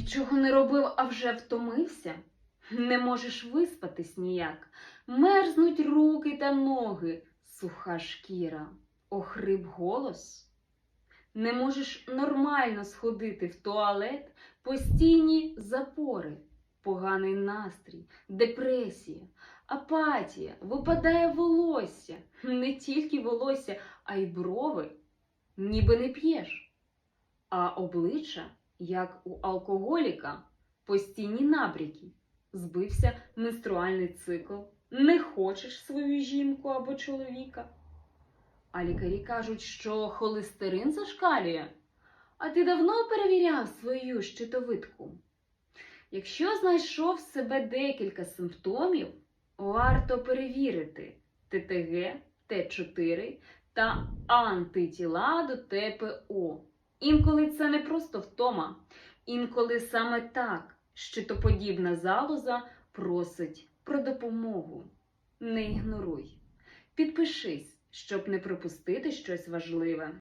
Нічого не робив, а вже втомився. Не можеш виспатись ніяк. Мерзнуть руки та ноги, суха шкіра, охрип голос. Не можеш нормально сходити в туалет, постійні запори, поганий настрій, депресія, апатія, випадає волосся, не тільки волосся, а й брови, ніби не п'єш, а обличчя, як у алкоголіка, постійні набряки, збився менструальний цикл, не хочеш свою жінку або чоловіка. А лікарі кажуть, що холестерин зашкалює. А ти давно перевіряв свою щитовидку? Якщо знайшов в себе декілька симптомів, варто перевірити ТТГ, Т4 та антитіла до ТПО. Інколи це не просто втома, інколи саме так щитоподібна залоза просить про допомогу. Не ігноруй. Підпишись, щоб не пропустити щось важливе.